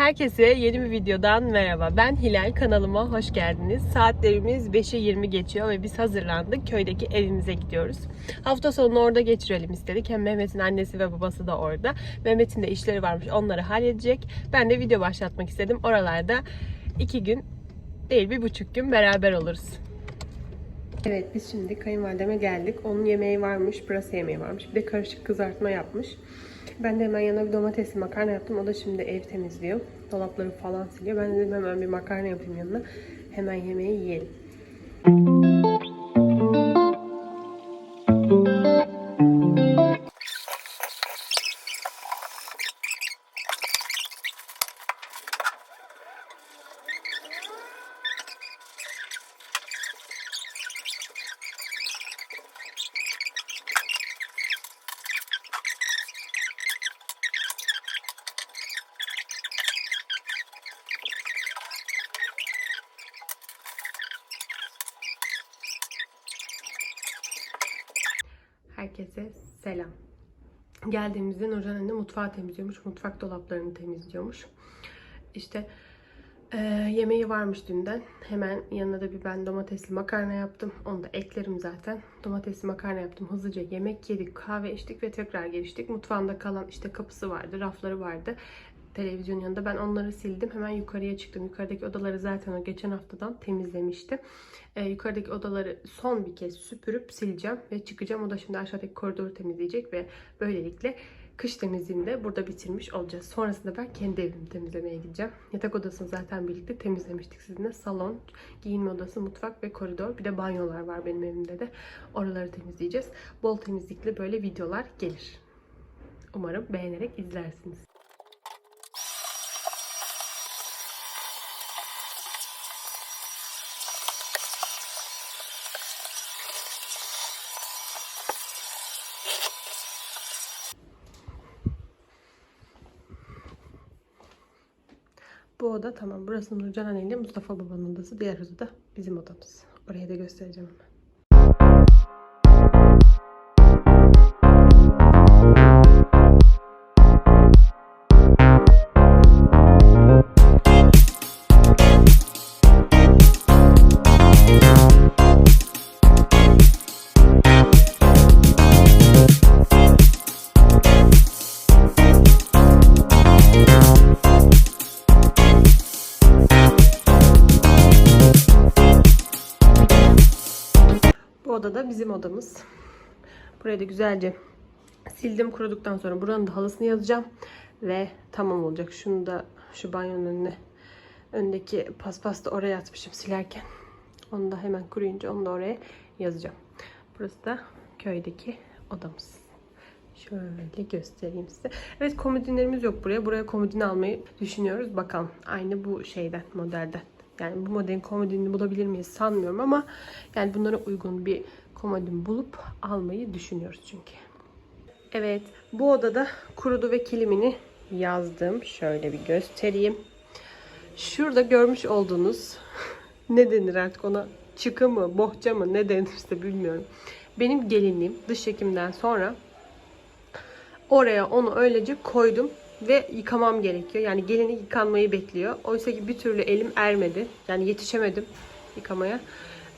Herkese yeni bir videodan merhaba. Ben Hilal, kanalıma hoş geldiniz. Saatlerimiz 5'e 20 geçiyor ve biz hazırlandık. Köydeki evimize gidiyoruz. Hafta sonunu orada geçirelim istedik. Hem Mehmet'in annesi ve babası da orada. Mehmet'in de işleri varmış, onları halledecek. Ben de video başlatmak istedim. Oralarda iki gün değil bir buçuk gün beraber oluruz. Evet biz şimdi kayınvalideme geldik. Onun yemeği varmış, pırasa yemeği varmış. Bir de karışık kızartma yapmış. Ben de hemen yanına bir domatesli makarna yaptım. O da şimdi ev temizliyor. Dolapları falan siliyor. Ben de dedim hemen bir makarna yapayım yanına. Hemen yemeği yiyelim. Herkese selam. Geldiğimizde Nurcan anne mutfağı temizliyormuş. Mutfak dolaplarını temizliyormuş. İşte e, yemeği varmış dünden. Hemen yanına da bir ben domatesli makarna yaptım. Onu da eklerim zaten. Domatesli makarna yaptım. Hızlıca yemek yedik, kahve içtik ve tekrar geliştik. Mutfağında kalan işte kapısı vardı, rafları vardı. Televizyon yanında ben onları sildim. Hemen yukarıya çıktım. Yukarıdaki odaları zaten o geçen haftadan temizlemişti. Ee, yukarıdaki odaları son bir kez süpürüp sileceğim ve çıkacağım. O da şimdi aşağıdaki koridoru temizleyecek ve böylelikle kış temizliğini de burada bitirmiş olacağız. Sonrasında ben kendi evimi temizlemeye gideceğim. Yatak odasını zaten birlikte temizlemiştik sizinle. Salon, giyinme odası, mutfak ve koridor. Bir de banyolar var benim evimde de. Oraları temizleyeceğiz. Bol temizlikli böyle videolar gelir. Umarım beğenerek izlersiniz. Bu oda tamam. Burası Nurcan Anne Mustafa Baba'nın odası. Diğer oda da bizim odamız. Orayı da göstereceğim hemen. Bu oda da bizim odamız. Burayı da güzelce sildim kuruduktan sonra buranın da halısını yazacağım. Ve tamam olacak. Şunu da şu banyonun önüne öndeki paspas da oraya atmışım silerken. Onu da hemen kuruyunca onu da oraya yazacağım. Burası da köydeki odamız. Şöyle göstereyim size. Evet komodinlerimiz yok buraya. Buraya komodin almayı düşünüyoruz. Bakalım. Aynı bu şeyden, modelden. Yani bu modelin komodinini bulabilir miyiz sanmıyorum ama yani bunlara uygun bir komodin bulup almayı düşünüyoruz çünkü. Evet bu odada kurudu ve kilimini yazdım. Şöyle bir göstereyim. Şurada görmüş olduğunuz ne denir artık ona çıkı mı bohça mı ne denirse bilmiyorum. Benim gelinliğim dış çekimden sonra oraya onu öylece koydum ve yıkamam gerekiyor. Yani gelini yıkanmayı bekliyor. Oysa ki bir türlü elim ermedi. Yani yetişemedim yıkamaya.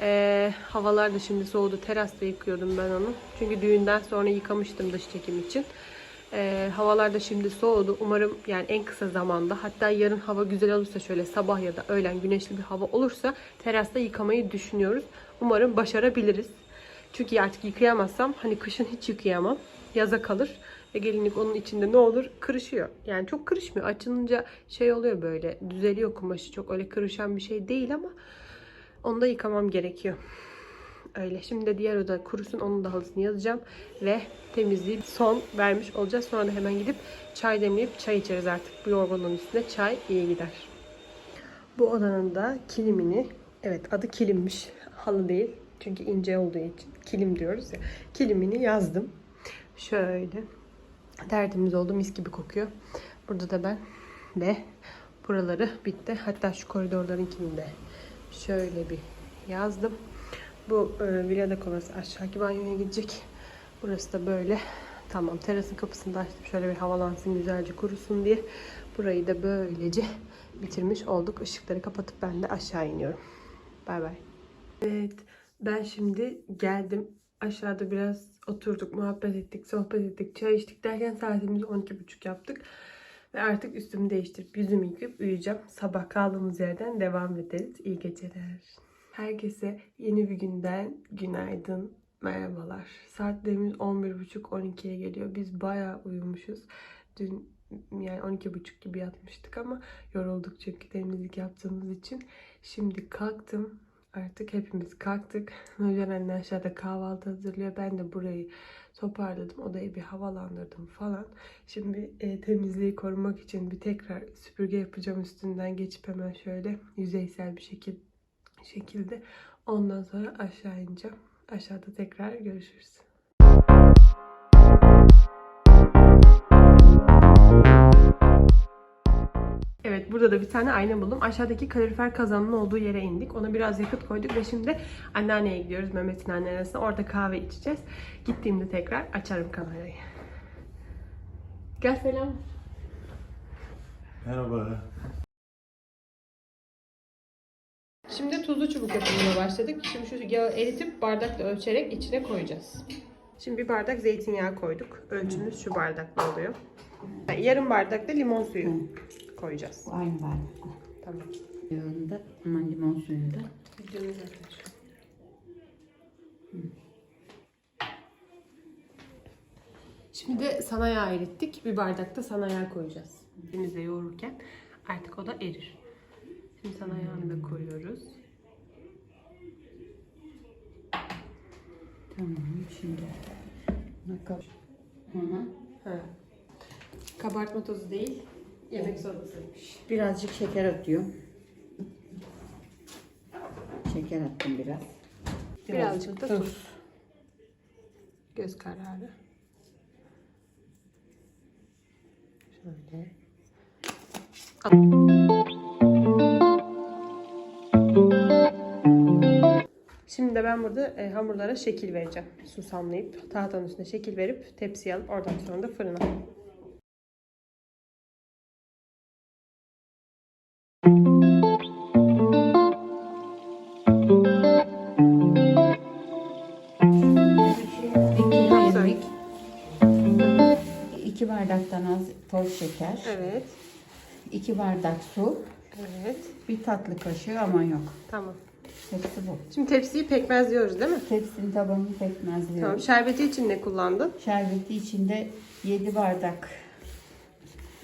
Ee, havalar da şimdi soğudu. Terasta yıkıyordum ben onu. Çünkü düğünden sonra yıkamıştım dış çekim için. Ee, havalar da şimdi soğudu. Umarım yani en kısa zamanda hatta yarın hava güzel olursa şöyle sabah ya da öğlen güneşli bir hava olursa terasta yıkamayı düşünüyoruz. Umarım başarabiliriz. Çünkü artık yıkayamazsam hani kışın hiç yıkayamam. Yaza kalır. Ve gelinlik onun içinde ne olur? Kırışıyor. Yani çok kırışmıyor. Açılınca şey oluyor böyle. Düzeliyor kumaşı. Çok öyle kırışan bir şey değil ama onu da yıkamam gerekiyor. Öyle. Şimdi de diğer oda kurusun. Onun da halısını yazacağım. Ve temizliği son vermiş olacağız. Sonra da hemen gidip çay demleyip çay içeriz artık. Bu yorgunluğun üstünde çay iyi gider. Bu odanın da kilimini, evet adı kilimmiş, halı değil. Çünkü ince olduğu için kilim diyoruz ya. Kilimini yazdım. Şöyle. Tertemiz oldu, mis gibi kokuyor. Burada da ben ve buraları bitti. Hatta şu koridorlarınkini de şöyle bir yazdım. Bu e, villada kovası aşağıki banyoya gidecek. Burası da böyle. Tamam terasın kapısını da açtım. Şöyle bir havalansın güzelce kurusun diye. Burayı da böylece bitirmiş olduk. Işıkları kapatıp ben de aşağı iniyorum. Bay bay. Evet ben şimdi geldim. Aşağıda biraz oturduk, muhabbet ettik, sohbet ettik, çay içtik derken saatimizi 12.30 yaptık. Ve artık üstümü değiştirip yüzümü yıkayıp uyuyacağım. Sabah kaldığımız yerden devam ederiz. İyi geceler. Herkese yeni bir günden günaydın, merhabalar. Saatlerimiz 11.30-12'ye geliyor. Biz bayağı uyumuşuz. Dün yani 12.30 gibi yatmıştık ama yorulduk çünkü temizlik yaptığımız için. Şimdi kalktım. Artık hepimiz kalktık. Nurcan anne aşağıda kahvaltı hazırlıyor. Ben de burayı toparladım. Odayı bir havalandırdım falan. Şimdi e, temizliği korumak için bir tekrar süpürge yapacağım üstünden geçip hemen şöyle yüzeysel bir şekil, şekilde. Ondan sonra aşağı ineceğim. Aşağıda tekrar görüşürüz. Evet burada da bir tane ayna buldum. Aşağıdaki kalorifer kazanının olduğu yere indik. Ona biraz yakıt koyduk ve şimdi anneanneye gidiyoruz. Mehmet'in anneannesine. Orada kahve içeceğiz. Gittiğimde tekrar açarım kamerayı. Gel selam. Merhaba. Şimdi tuzlu çubuk yapımına başladık. Şimdi şu yağı eritip bardakla ölçerek içine koyacağız. Şimdi bir bardak zeytinyağı koyduk. Ölçümüz şu bardakla oluyor. Yani yarım bardak da limon suyu koyacağız. Bu aynı bardakla. Tamam. Yağında ama limon suyunda. Videomuz zaten. Şimdi de sana erittik. Bir bardakta sana koyacağız. Elimizle yoğururken artık o da erir. Şimdi sana da koyuyoruz. Tamam şimdi. Hı hı. Ha. Kabartma tozu değil, yemek sodasıymış. Birazcık şeker atıyorum. Şeker attım biraz. Birazcık da tuz. Göz kararı. Şöyle. Şimdi de ben burada e, hamurlara şekil vereceğim. Susamlayıp tahtanın üstüne şekil verip tepsiye alıp oradan sonra da fırına. Şeker. Evet. iki bardak su. Evet. Bir tatlı kaşığı ama yok. Tamam. Hepsi bu. Şimdi tepsiyi pekmezliyoruz değil mi? Tepsinin tabanını pekmezliyorum. Tamam. Şerbeti için ne kullandın? Şerbeti içinde 7 bardak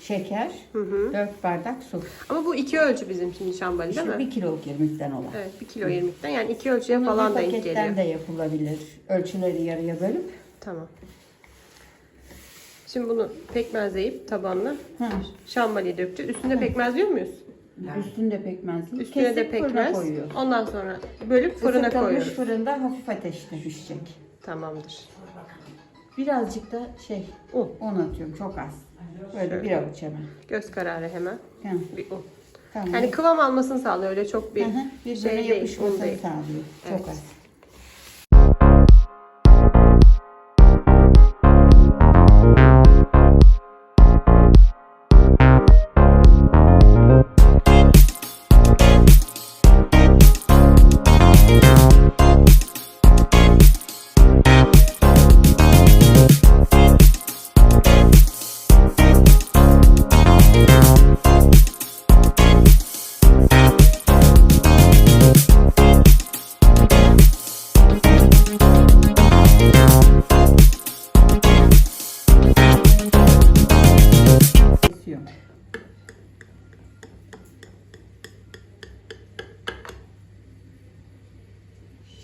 şeker, 4 bardak su. Ama bu iki ölçü bizim şimdi şambali değil İşte mi? 1 kiloluk irmikten olan. Evet, bir kilo irmikten. Yani iki ölçüye Bunu falan denk paketten geliyor. de yapılabilir. Ölçüleri yarıya bölüp. Tamam. Şimdi bunu pekmezleyip tabanına Hı. şambaliye dökeceğiz. Üstünde pekmezliyor muyuz? Üstünde pekmezli. Üstüne de Kesip fırına pekmez. Ondan sonra bölüp fırına Isıtılmış koyuyoruz. fırında hafif ateşte pişecek. Tamamdır. Birazcık da şey Un. un atıyorum çok az. Böyle bir avuç hemen. Göz kararı hemen. Hı, Bir un. Tamam. Yani kıvam almasını sağlıyor. Öyle çok bir Hı hı, birbirine şey değil. Un yapışmasını değil. sağlıyor. Evet. Çok az.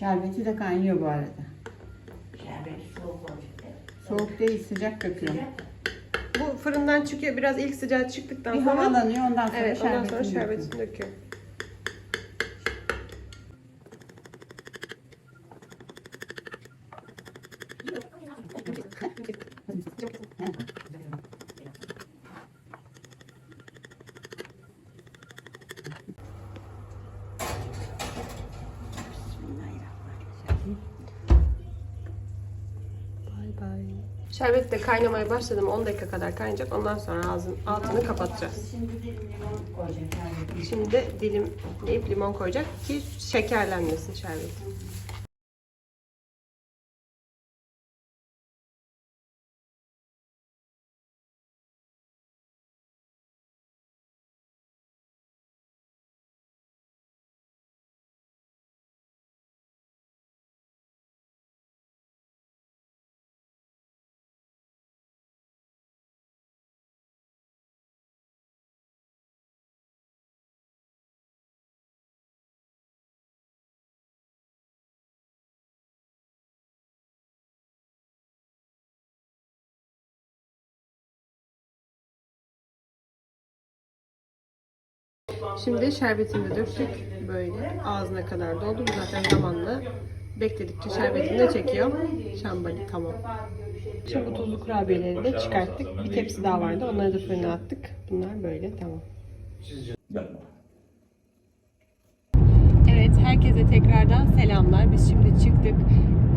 Şerbeti de kaynıyor bu arada. Şerbeti soğuk olacak. Soğuk değil sıcak döküyorum. Bu fırından çıkıyor. Biraz ilk sıcağı çıktıktan Bir sonra havalanıyor ondan sonra Evet, ondan sonra şerbetini döküyorum. şerbetini döküyor. Bay bay. Şerbet de kaynamaya başladı mı 10 dakika kadar kaynayacak. Ondan sonra ağzın altını kapatacağız. Şimdi dilimleyip limon koyacak ki şekerlenmesin şerbet. Şimdi şerbetini döktük. Böyle ağzına kadar doldu. Bu zaten zamanla bekledikçe şerbetini de çekiyor. Şambali tamam. Şimdi bu tuzlu kurabiyeleri de çıkarttık. Bir tepsi daha vardı. Onları da fırına attık. Bunlar böyle tamam. Evet, Herkese tekrardan selamlar. Biz şimdi çıktık.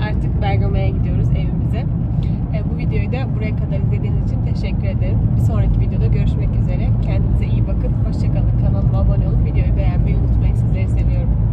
Artık Bergama'ya gidiyoruz evimize. E, bu videoyu da buraya kadar izlediğiniz için teşekkür ederim. Bir sonraki videoda görüşmek üzere. Kendinize iyi bakın. Hoşçakalın. Kanalıma abone olup videoyu beğenmeyi unutmayın. Sizleri seviyorum.